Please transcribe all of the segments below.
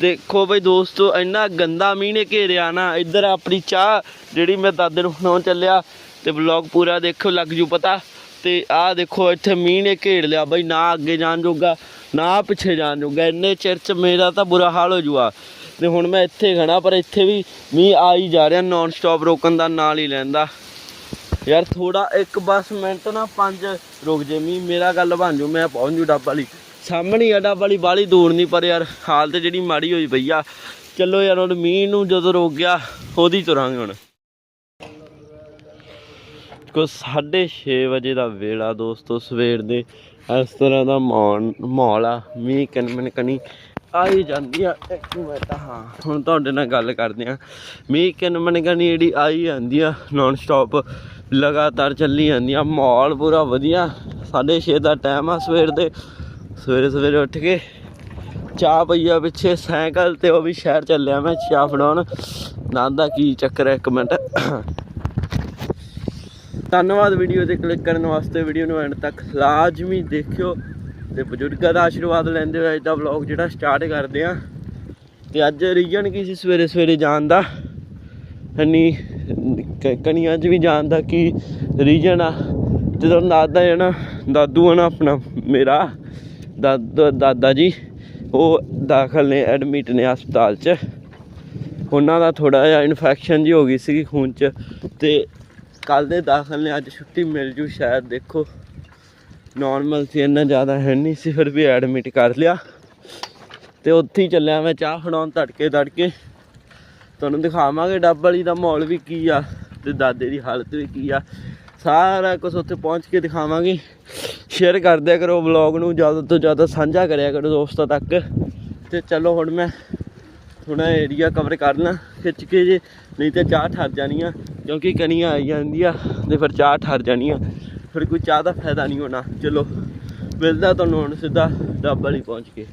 ਦੇਖੋ ਬਈ ਦੋਸਤੋ, ਇੰਨਾ ਗੰਦਾ ਮੀਂਹ ਨੇ ਘੇਰਿਆ ਨਾ, ਇੱਧਰ ਆਪਣੀ ਚਾਹ ਜਿਹੜੀ ਮੈਂ ਦਾਦੇ ਨੂੰ ਬਣਾਉਣ ਚੱਲਿਆ ਤੇ ਵਲੌਗ ਪੂਰਾ ਦੇਖੋ, ਲੱਗ ਜੂ ਪਤਾ। ਤੇ ਆਹ ਦੇਖੋ, ਇੱਥੇ ਮੀਂਹ ਨੇ ਘੇੜ ਲਿਆ ਬਈ, ਨਾ ਅੱਗੇ ਜਾਣ ਜੋਗਾ, ਨਾ ਪਿੱਛੇ ਜਾਣ ਜੋਗਾ। ਇੰਨੇ ਚਿਰ ਚ ਮੇਰਾ ਤਾਂ ਬੁਰਾ ਹਾਲ ਹੋ ਜੂਆ। ਤੇ ਹੁਣ ਮੈਂ ਇੱਥੇ ਖੜਾ ਪਰ ਇੱਥੇ ਵੀ ਮੀਂਹ ਆ ਹੀ ਜਾ ਰਿਹਾ ਨਾਨ ਸਟਾਪ ਰੋਕਣ ਦਾ, ਨਾਲ ਹੀ ਲੈਂਦਾ ਯਾਰ ਥੋੜਾ ਇੱਕ ਬਸ ਮਿੰਟ ਨਾ, ਪੰਜ ਰੁਕ ਜੇ ਮੀਂਹ, ਮੇਰਾ ਗੱਲ ਬਣ ਜੂ, ਮੈਂ ਪਹੁੰਚ ਜੂ ਡੱਬ ਵਾਲੀ। ਸਾਹਮਣੇ ਹੀ ਵਾਲੀ ਬਾਲੀ ਦੂਰ ਨਹੀਂ, ਪਰ ਯਾਰ ਹਾਲਤ ਜਿਹੜੀ ਮਾੜੀ ਹੋਈ ਪਈ ਆ। ਚਲੋ ਯਾਰ, ਹੁਣ ਮੀਂਹ ਨੂੰ ਜਦੋਂ ਰੁਕ ਗਿਆ, ਉਹਦੀ ਤੁਰਾਂਗੇ ਹੁਣ। ਕੋ 6:30 ਵਜੇ ਦਾ ਵੇਲਾ ਦੋਸਤੋ, ਸਵੇਰ ਦੇ। ਇਸ ਤਰ੍ਹਾਂ ਦਾ ਮਾਹੌਲ ਮਾਹੌਲ ਆ। ਮੀਂਹ ਕਨਮਨ ਕਣੀ ਆਈ ਜਾਂਦੀ ਆ। ਇੱਕ ਮਿੰਟ, ਹਾਂ, ਹੁਣ ਤੁਹਾਡੇ ਨਾਲ ਗੱਲ ਕਰਦੇ ਆ ਮੀਂਹ ਕਨਮਨ ਕਨੀ ਜਿਹੜੀ ਆਈ ਜਾਂਦੀ ਆ ਨਾਨ ਸਟਾਪ ਲਗਾਤਾਰ ਚੱਲੀ ਜਾਂਦੀ ਆ। ਮਾਹੌਲ ਪੂਰਾ ਵਧੀਆ। 6:30 ਦਾ ਟਾਈਮ ਆ ਸਵੇਰ ਦੇ। ਸਵੇਰੇ ਸਵੇਰੇ ਉੱਠ ਕੇ ਚਾਹ ਪਈਆ ਪਿੱਛੇ, ਸਾਈਕਲ ਤੇ ਉਹ ਵੀ ਸ਼ਹਿਰ ਚੱਲਿਆ ਮੈਂ ਚਾਹ ਫੜਾਉਣ। ਨਾਂਦਾ ਕੀ ਚੱਕਰ ਹੈ ਇੱਕ ਮਿੰਟ। ਧੰਨਵਾਦ ਵੀਡੀਓ ਤੇ ਕਲਿੱਕ ਕਰਨ ਵਾਸਤੇ, ਵੀਡੀਓ ਨੂੰ ਐਂਡ ਤੱਕ ਲਾਜ਼ਮੀ ਦੇਖਿਓ ਤੇ ਬਜ਼ੁਰਗਾਂ ਦਾ ਆਸ਼ੀਰਵਾਦ ਲੈਂਦੇ ਹੋਏ ਅੱਜ ਦਾ ਵਲੌਗ ਜਿਹੜਾ ਸਟਾਰਟ ਕਰਦੇ ਆ। ਤੇ ਅੱਜ ਰੀਜਨ ਕੀ ਸੀ ਸਵੇਰੇ ਸਵੇਰੇ ਜਾਣ ਦਾ? ਹਨੀ ਕਣੀਆਂ 'ਚ ਵੀ ਜਾਣ ਦਾ ਕੀ ਰੀਜਨ ਆ? ਜਦੋਂ ਦਾਦਾ ਹੈ ਨਾ, ਦਾਦੂ ਆ ਨਾ ਆਪਣਾ, ਮੇਰਾ। ਦਾਦਾ ਦਾਦਾ ਜੀ, ਉਹ ਦਾਖਲ ਨੇ ਐਡਮਿਟ ਨੇ ਹਸਪਤਾਲ 'ਚ। ਉਹਨਾਂ ਦਾ ਥੋੜਾ ਜਿਹਾ ਇਨਫੈਕਸ਼ਨ ਜੀ ਹੋ ਗਈ ਸੀਗੀ ਖੂਨ 'ਚ ਤੇ ਕੱਲ ਦੇ ਦਾਖਲ ਨੇ, ਅੱਜ ਛੁੱਟੀ ਮਿਲ ਜੂ ਸ਼ਾਇਦ, ਦੇਖੋ। ਨਾਰਮਲ ਸੀ, ਇੰਨਾ ਜ਼ਿਆਦਾ ਹੈ ਨਹੀਂ ਸੀ, ਫਿਰ ਵੀ ਐਡਮਿਟ ਕਰ ਲਿਆ। ਤੇ ਉੱਥੇ ਹੀ ਚੱਲਿਆ ਮੈਂ ਚਾਹ ਫੜਾਉਣ ਤੜਕੇ ਤੜਕੇ। ਤੁਹਾਨੂੰ ਦਿਖਾਵਾਂਗੇ, ਡੱਬ ਵਾਲੀ ਦਾ ਮਾਹੌਲ ਵੀ ਕੀ ਆ ਤੇ ਦਾਦੇ ਦੀ ਹਾਲਤ ਵੀ ਕੀ ਆ। ਸਾਰਾ ਕੁਝ ਉੱਥੇ ਪਹੁੰਚ ਕੇ ਦਿਖਾਵਾਂਗੇ। ਸ਼ੇਅਰ ਕਰ ਦਿਆ ਕਰੋ ਵਲੌਗ ਨੂੰ, ਜ਼ਿਆਦਾ ਤੋਂ ਜ਼ਿਆਦਾ ਸਾਂਝਾ ਕਰਿਆ ਕਰੋ ਦੋਸਤਾਂ ਤੱਕ। ਤੇ ਚਲੋ ਹੁਣ ਮੈਂ ਥੋੜਾ ਏਰੀਆ ਕਵਰ ਕਰ ਲਾਂ, ਖਿੱਚ ਕੇ ਜੇ, ਨਹੀਂ ਤੇ ਚਾਹ ਠਰ ਜਾਣੀ ਆ, ਕਿਉਂਕਿ ਕਣੀਆਂ ਆਈ ਜਾਂਦੀਆਂ ਤੇ ਫਿਰ ਚਾਹ ਠਰ ਜਾਣੀ ਆ। ਫਿਰ ਕੋਈ ਚਾਹ ਦਾ ਫਾਇਦਾ ਨਹੀਂ ਹੋਣਾ। ਚਲੋ, ਮਿਲਦਾ ਤੁਹਾਨੂੰ ਹੁਣ ਸਿੱਧਾ ਡੱਬ ਵਾਲੀ ਪਹੁੰਚ ਕੇ।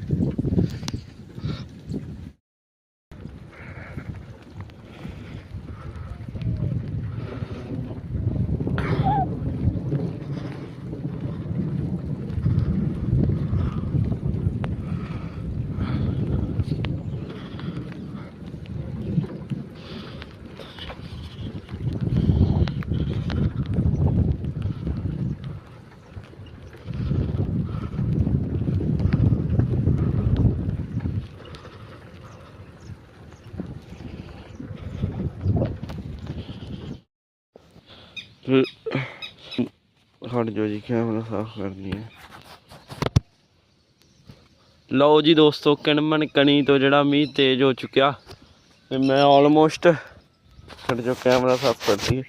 ਹਟ ਜਾਓ ਜੀ ਕੈਮਰਾ ਸਾਫ਼ ਕਰਨੀ ਹੈ। ਲਓ ਜੀ ਦੋਸਤੋ, ਕਿਣਮਣ ਕਣੀ ਤੋਂ ਜਿਹੜਾ ਮੀਂਹ ਤੇਜ਼ ਹੋ ਚੁੱਕਿਆ, ਤੇ ਮੈਂ ਆਲਮੋਸਟ ਹਟ ਜੋ ਕੈਮਰਾ ਸਾਫ਼ ਕਰਦੀ ਹੈ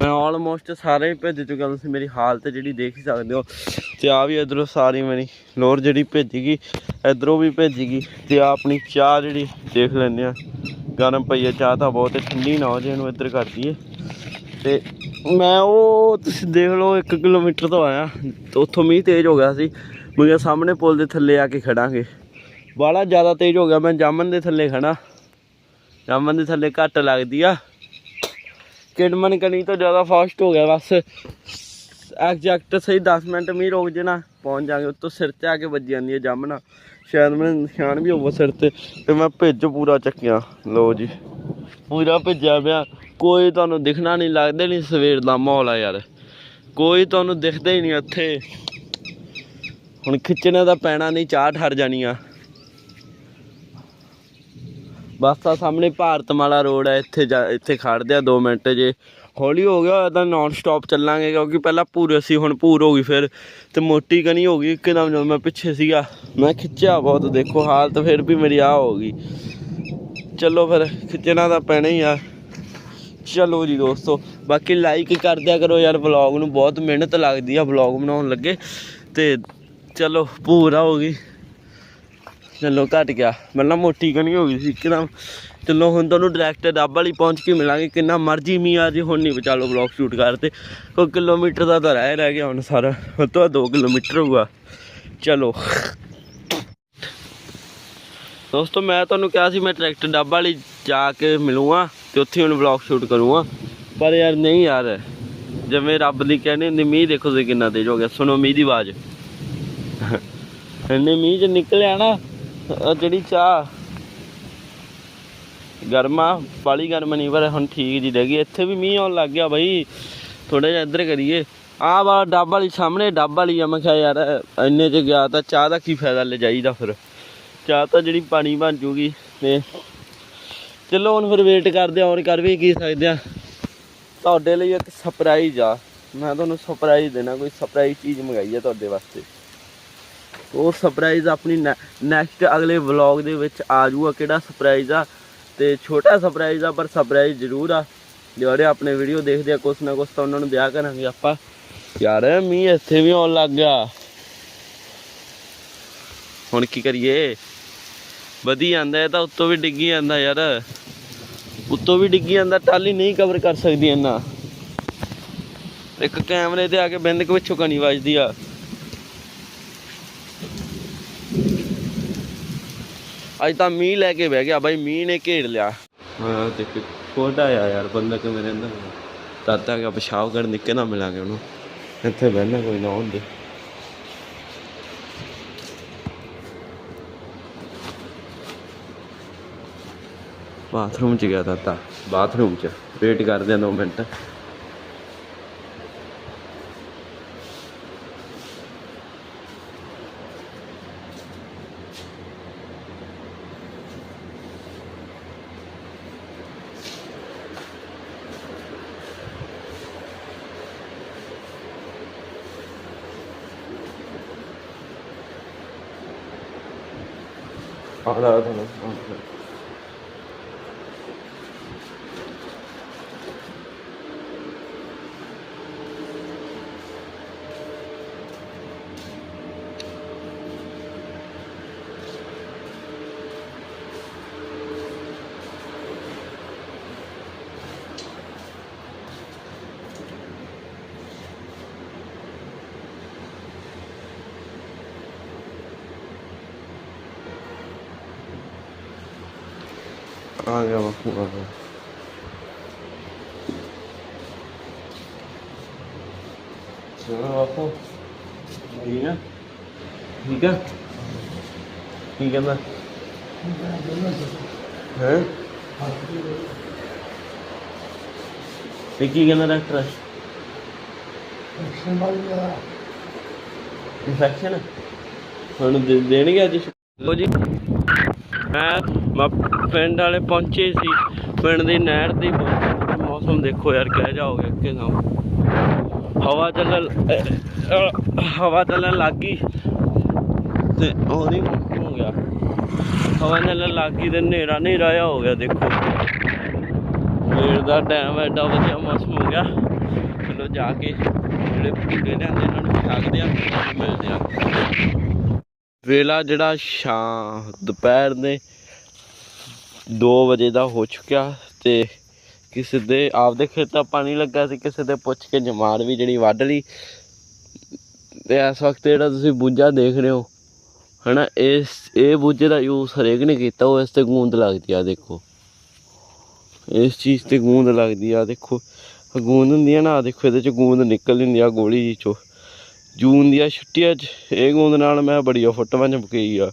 ਮੈਂ ਆਲਮੋਸਟ ਸਾਰੇ ਹੀ ਭੇਜ ਚੁੱਕਿਆ, ਤੁਸੀਂ ਮੇਰੀ ਹਾਲਤ ਜਿਹੜੀ ਦੇਖ ਹੀ ਸਕਦੇ ਹੋ। ਤੇ ਆ ਵੀ ਇਧਰੋਂ ਸਾਰੀ ਮੇਰੀ ਲੋਰ ਜਿਹੜੀ ਭੇਜੀ ਗਈ, ਇਧਰੋਂ ਵੀ ਭੇਜੀ ਗਈ, ਤੇ ਆ ਆਪਣੀ ਚਾਹ ਜਿਹੜੀ ਦੇਖ ਲੈਂਦੇ ਆ ਗਰਮ ਪਈ ਹੈ, ਚਾਹ ਤਾਂ ਬਹੁਤ ਠੰਡੀ ਨਾ ਹੋ ਜੇ, ਇਹਨੂੰ ਇੱਧਰ ਕਰ ਦਈਏ। ਤੇ ਮੈਂ ਉਹ ਤੁਸੀਂ ਦੇਖ ਲਓ 1 ਕਿਲੋਮੀਟਰ ਤੋਂ ਆਇਆ। ਉੱਥੋਂ ਮੀਂਹ ਤੇਜ਼ ਹੋ ਗਿਆ ਸੀ। ਮੈਂ ਕਿਹਾ ਸਾਹਮਣੇ ਪੁਲ ਦੇ ਥੱਲੇ ਆ ਕੇ ਖੜਾਂਗੇ। ਬਾਲਾ ਜ਼ਿਆਦਾ ਤੇਜ਼ ਹੋ ਗਿਆ। ਮੈਂ ਜਾਮਨ ਦੇ ਥੱਲੇ ਖੜਾ। ਜਾਮਨ ਦੇ ਥੱਲੇ ਘੱਟ ਲੱਗਦੀ ਆ। ਕਿਡਮਨ ਕਣੀ ਤੋਂ ਜ਼ਿਆਦਾ ਫਾਸਟ ਹੋ ਗਿਆ ਬਸ। ਐਗਜ਼ੈਕਟ ਸਹੀ 10 ਮਿੰਟ ਮੀਂਹ ਰੋਕ ਜੇ ਪਹੁੰਚ ਜਾਗੇ। ਉੱਤੋਂ ਸਿਰ ਤੇ ਆ ਕੇ ਵੱਜ ਜਾਂਦੀ ਹੈ ਜਾਮਨਾ। ਸ਼ਾਇਦ ਮੈਨੂੰ ਨਿਸ਼ਾਨ ਵੀ ਹੋਊਗਾ ਸਿਰ ਤੇ। ਤੇ ਮੈਂ ਭਿੱਜ ਪੂਰਾ ਚੱਕਿਆ। ਲਓ ਜੀ। ਪੂਰਾ ਭਿੱਜਿਆ ਪਿਆ। ਕੋਈ ਤੁਹਾਨੂੰ ਦਿਖਣਾ ਨਹੀਂ, ਲੱਗਦਾ ਨਹੀਂ ਸਵੇਰ ਦਾ ਮਾਹੌਲ ਆ ਯਾਰ। ਕੋਈ ਤੁਹਾਨੂੰ ਦਿਖਦਾ ਹੀ ਨਹੀਂ ਇੱਥੇ ਹੁਣ ਖਿੱਚਣੇ ਦਾ ਪੈਣਾ ਨਹੀਂ, ਚਾਹ ਠਰ ਜਾਣੀ ਆ। ਬਸ ਆ ਸਾਹਮਣੇ ਭਾਰਤਮਾਲਾ ਰੋਡ ਹੈ ਇੱਥੇ ਜਾ, ਇੱਥੇ ਖੜਦੇ ਆ 2 ਮਿੰਟ ਜੇ। ਹੌਲੀ ਹੋ ਗਿਆ ਹੋਇਆ ਤਾਂ ਨਾਨ ਸਟਾਪ ਚੱਲਾਂਗੇ, ਕਿਉਂਕਿ ਪਹਿਲਾਂ ਪੂਰੇ ਸੀ ਹੁਣ ਪੂਰ ਹੋ ਗਈ ਫਿਰ। ਤੇ ਮੋਟੀ ਕਨੀ ਹੋ ਗਈ ਇੱਕਦਮ ਜਦੋਂ ਮੈਂ ਪਿੱਛੇ ਸੀਗਾ। ਮੈਂ ਖਿੱਚਿਆ ਬਹੁਤ, ਦੇਖੋ ਹਾਲਤ ਫਿਰ ਵੀ ਮੇਰੀ ਆ ਹੋ ਗਈ। ਚਲੋ ਫਿਰ, ਖਿੱਚਣਾ ਤਾਂ ਪੈਣਾ ਹੀ ਆ। ਚਲੋ ਜੀ ਦੋਸਤੋ, ਬਾਕੀ ਲਾਈਕ ਕਰ ਦਿਆ ਕਰੋ ਯਾਰ ਵਲੌਗ ਨੂੰ ਬਹੁਤ ਮਿਹਨਤ ਲੱਗਦੀ ਆ ਵਲੌਗ ਬਣਾਉਣ ਲੱਗੇ। ਤੇ ਚਲੋ ਪੂਰਾ ਹੋ ਗਈ। ਚਲੋ, ਘਟ ਗਿਆ। ਮਤਲਬ ਮੋਟੀ ਕਣੀ ਹੋ ਗਈ ਸੀ ਇੱਕਦਮ। ਚਲੋ, ਹੁਣ ਤੁਹਾਨੂੰ ਡਾਇਰੈਕਟ ਡੱਬ ਵਾਲੀ ਪਹੁੰਚ ਕੇ ਮਿਲਾਂਗੇ। ਕਿੰਨਾ ਮਰਜ਼ੀ ਮੀਂਹ ਆ ਜੇ, ਹੁਣ ਨਹੀਂ ਬਚਾ ਲਓ ਵਲੌਗ ਸ਼ੂਟ ਕਰਤੇ ਕੋਈ ਕਿਲੋਮੀਟਰ ਦਾ ਤਾਂ ਰਹਿ ਰਹਿ ਗਿਆ ਹੁਣ ਸਾਰਾ। ਉਹ ਤੋਂ 2 ਕਿਲੋਮੀਟਰ ਹੋਊਗਾ। ਚਲੋ। ਦੋਸਤੋ, ਮੈਂ ਤੁਹਾਨੂੰ ਕਿਹਾ ਸੀ ਮੈਂ ਟਰੈਕਟਰ ਡੱਬ ਵਾਲੀ ਜਾ ਕੇ ਮਿਲੂਗਾ। ਤੇ ਉੱਥੇ ਹੁਣ ਵਲੌਗ ਸ਼ੂਟ ਕਰੂੰਗਾ। ਪਰ ਯਾਰ ਨਹੀਂ ਯਾਰ, ਜਿਵੇਂ ਰੱਬ ਦੀ ਕਹਿੰਦੇ ਹੁੰਦੀ, ਮੀਂਹ ਦੇਖੋ ਤੁਸੀਂ ਕਿੰਨਾ ਤੇਜ਼ ਹੋ ਗਿਆ। ਸੁਣੋ ਮੀਂਹ ਦੀ ਆਵਾਜ਼। ਇੰਨੇ ਮੀਂਹ ਚ ਨਿਕਲਿਆ ਨਾ ਜਿਹੜੀ ਚਾਹ, ਗਰਮਾ ਬਾਲੀ ਗਰਮ ਨਹੀਂ, ਪਰ ਹੁਣ ਠੀਕ ਜੀ ਰਹਿ ਗਈ। ਇੱਥੇ ਵੀ ਮੀਂਹ ਆਉਣ ਲੱਗ ਗਿਆ ਬਈ। ਥੋੜਾ ਜਿਹਾ ਇੱਧਰ ਕਰੀਏ। ਆਹ ਵਾ ਡੱਬ ਵਾਲੀ ਸਾਹਮਣੇ, ਡੱਬ ਵਾਲੀ ਆ। ਮੈਂ ਕਿਹਾ ਯਾਰ, ਇੰਨੇ ਚ ਗਿਆ ਤਾਂ ਚਾਹ ਦਾ ਕੀ ਫਾਇਦਾ, ਲੈ ਜਾਈਦਾ ਫਿਰ। ਚਾਹ ਤਾਂ ਜਿਹੜੀ ਪਾਣੀ ਬਣ ਜੂਗੀ ਤੇ ਚਲੋ ਹੁਣ ਫਿਰ ਵੇਟ ਕਰਦੇ ਆ ਹੋਰ ਕਰ ਵੀ ਕੀ ਸਕਦੇ ਆ ਤੁਹਾਡੇ ਲਈ ਇੱਕ ਸਰਪ੍ਰਾਈਜ਼ ਆ। ਮੈਂ ਤੁਹਾਨੂੰ ਸਰਪ੍ਰਾਈਜ਼ ਦੇਣਾ, ਕੋਈ ਸਰਪ੍ਰਾਈਜ਼ ਚੀਜ਼ ਮੰਗਾਈ ਆ ਤੁਹਾਡੇ ਵਾਸਤੇ। ਉਹ ਸਰਪ੍ਰਾਈਜ਼ ਆਪਣੀ ਨੈਕਸਟ ਅਗਲੇ ਵਲੌਗ ਦੇ ਵਿੱਚ ਆ ਜਾਊਗਾ ਕਿਹੜਾ ਸਰਪ੍ਰਾਈਜ਼ ਆ। ਤੇ ਛੋਟਾ ਸਰਪ੍ਰਾਈਜ਼ ਆ, ਪਰ ਸਰਪ੍ਰਾਈਜ਼ ਜ਼ਰੂਰ ਆ। ਜਿਹੜੇ ਆਪਣੇ ਵੀਡੀਓ ਦੇਖਦੇ ਆ, ਕੁਛ ਨਾ ਕੁਛ ਤਾਂ ਉਹਨਾਂ ਨੂੰ ਵਿਆਹ ਕਰਾਂਗੇ ਆਪਾਂ। ਯਾਰ, ਮੀਂਹ ਇੱਥੇ ਵੀ ਆਉਣ ਲੱਗ ਗਿਆ। ਹੁਣ ਕੀ ਕਰੀਏ? ਵਧੀ ਜਾਂਦਾ, ਇਹ ਤਾਂ ਉੱਤੋਂ ਵੀ ਡਿੱਗੀ ਜਾਂਦਾ ਯਾਰ। ਉੱਤੋਂ ਵੀ ਡਿੱਗੀ ਜਾਂਦਾ ਟਾਲੀ ਨਹੀਂ ਕਵਰ ਕਰ ਸਕਦੀ ਇਹਨਾਂ ਇੱਕ ਕੈਮਰੇ ਤੇ ਆ ਕੇ ਬਿੰਦਕ ਵਿੱਚੋਂ ਕਣੀ ਵੱਜਦੀ ਆ। ਅੱਜ ਤਾਂ ਮੀਂਹ ਲੈ ਕੇ ਬਹਿ ਗਿਆ ਬਾਈ, ਮੀਂਹ ਨੇ ਘੇੜ ਲਿਆ। ਹਾਂ ਤੇ ਛੋਟਾ ਆ ਯਾਰ, ਬੰਦਾ ਕਿ ਮੇਰੇ ਅੰਦਰ ਤਾਤਾ ਕਿ ਪਿਸ਼ਾਬ ਕਰਨ, ਨਿੱਕੇ ਨਾ ਮਿਲਾਂਗੇ ਉਹਨੂੰ। ਇੱਥੇ ਬਹਿਣਾ ਕੋਈ ਨਾ ਹੁੰਦੇ ਬਾਥਰੂਮ ਚ ਗਿਆ ਤਾਤਾ ਬਾਥਰੂਮ ਚ। ਵੇਟ ਕਰਦੇ ਆ 2 ਮਿੰਟ। ਆਲਾ ਤੁਹਾਨੂੰ। ਆ ਗਿਆ ਬਾਪੂ ਆ ਗਿਆ ਚਲੋ ਬਾਪੂ ਠੀਕ ਆ ਠੀਕ ਆ ਕੀ ਕਹਿੰਦਾ ਹੈ ਤੇ ਕੀ ਕਹਿੰਦਾ ਡਾਕਟਰ ਇਨਫੈਕਸ਼ਨ ਹੁਣ ਦੇ- ਦੇਣਗੇ ਅੱਜ ਲੋ ਜੀ ਮੈਂ ਮੈਂ ਪਿੰਡ ਵਾਲੇ ਪਹੁੰਚੇ ਸੀ। ਪਿੰਡ ਦੀ ਨਹਿਰ ਦੀ ਹੀ ਮੌਸਮ ਦੇਖੋ ਯਾਰ, ਕਹਿ ਜਾਓਗੇ ਕਿ ਨਾ। ਹਵਾ ਚੱਲਣ ਹਵਾ ਚੱਲਣ ਲੱਗ ਗਈ। ਤੇ ਉਹ ਨਹੀਂ ਹੋ ਗਿਆ। ਹਵਾ ਚੱਲਣ ਲੱਗ ਗਈ ਤੇ ਹਨੇਰਾ ਹਨੇਰਾ ਜਿਹਾ ਹੋ ਗਿਆ, ਦੇਖੋ। ਸਵੇਰ ਦਾ ਟਾਈਮ ਐਡਾ ਵਧੀਆ ਮੌਸਮ ਹੋ ਗਿਆ। ਚਲੋ ਜਾ ਕੇ ਜਿਹੜੇ ਪੂੜੇ ਲਿਆਂਦੇ ਇਹਨਾਂ ਨੂੰ ਛਕਦੇ ਆ ਮਿਲਦੇ ਆ ਵੇਲਾ ਜਿਹੜਾ ਸ਼ਾਮ, ਦੁਪਹਿਰ ਦੇ 2 ਵਜੇ ਦਾ ਹੋ ਚੁੱਕਿਆ ਤੇ ਕਿਸੇ ਦੇ, ਆਪਦੇ ਖੇਤਾਂ ਪਾਣੀ ਲੱਗਾ ਸੀ, ਕਿਸੇ ਦੇ ਪੁੱਛ ਕੇ ਜਮਾਰ ਵੀ ਜਿਹੜੀ ਵੱਢ ਲਈ। ਤੇ ਇਸ ਵਕਤ ਜਿਹੜਾ ਤੁਸੀਂ ਬੂਝਾ ਦੇਖ ਰਹੇ ਹੋ, ਹਨਾ, ਇਸ, ਇਹ ਬੂਝੇ ਦਾ ਯੂਜ਼ ਹਰੇਕ ਨੇ ਕੀਤਾ, ਉਹ ਇਸ ਤੇ ਗੂੰਦ ਲੱਗਦੀ ਆ, ਦੇਖੋ। ਇਸ ਚੀਜ਼ ਤੇ ਗੂੰਦ ਲੱਗਦੀ ਆ, ਦੇਖੋ। ਗੂੰਦ ਹੁੰਦੀ ਆ ਨਾ, ਦੇਖੋ, ਇਹਦੇ ਚ ਗੂੰਦ ਨਿਕਲ ਹੁੰਦੀ ਆ, ਗੋਲੀ ਜੀ ਚੋਂ। ਜੂਨ ਦੀਆਂ ਛੁੱਟੀਆਂ 'ਚ ਇਹ ਗੂੰਦ ਨਾਲ ਮੈਂ ਬੜੀਆਂ ਫੋਟੋਆਂ ਚਪਕਈ ਆ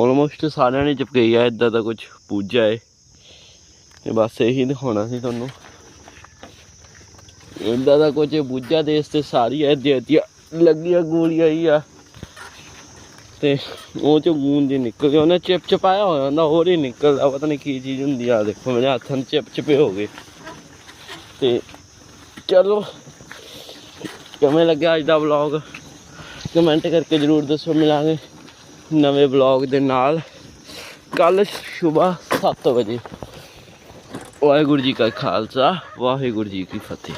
ਆਲਮੋਸਟ ਸਾਰਿਆਂ ਨੇ ਚਪਕਈ ਆ ਇਦਾਂ ਦਾ ਕੁਝ ਪੂਜਾ ਏ। ਤੇ ਬਸ ਇਹੀ ਦਿਖਾਉਣਾ ਸੀ ਤੁਹਾਨੂੰ। ਇਦਾਂ ਦਾ ਕੁਝ ਬੂਝਾ ਦੇਸ਼ ਤੇ ਸਾਰੀ ਐ ਦੇਤੀਆਂ ਲੱਗੀਆਂ ਗੋਲੀਆਂ ਹੀ ਆ। ਤੇ ਉਹ ਚ ਗੂੰਦ ਹੀ ਨਿਕਲ ਗਿਆ। ਉਹਨੇ ਚਿਪ ਚਪਾਇਆ ਹੋਇਆ ਹੁੰਦਾ, ਹੋਰ ਹੀ ਨਿਕਲਦਾ। ਪਤਾ ਨਹੀਂ ਕੀ ਚੀਜ਼ ਹੁੰਦੀ ਆ। ਦੇਖੋ, ਮੇਰੇ ਹੱਥਾਂ ਨੂੰ ਚਿਪ ਚਪੇ ਹੋ ਗਏ। ਤੇ ਚਲੋ ਕਿਵੇਂ ਲੱਗਿਆ ਅੱਜ ਦਾ ਵਲੌਗ ਕਮੈਂਟ ਕਰਕੇ ਜਰੂਰ ਦੱਸੋ ਮਿਲਾਂਗੇ ਨਵੇਂ ਵਲੌਗ ਦੇ ਨਾਲ। ਕੱਲ ਸਵੇਰ 7 ਵਜੇ। ਵਾਹਿਗੁਰੂ ਜੀ ਕਾ ਖਾਲਸਾ, ਵਾਹਿਗੁਰੂ ਜੀ ਕੀ ਫਤਿਹ।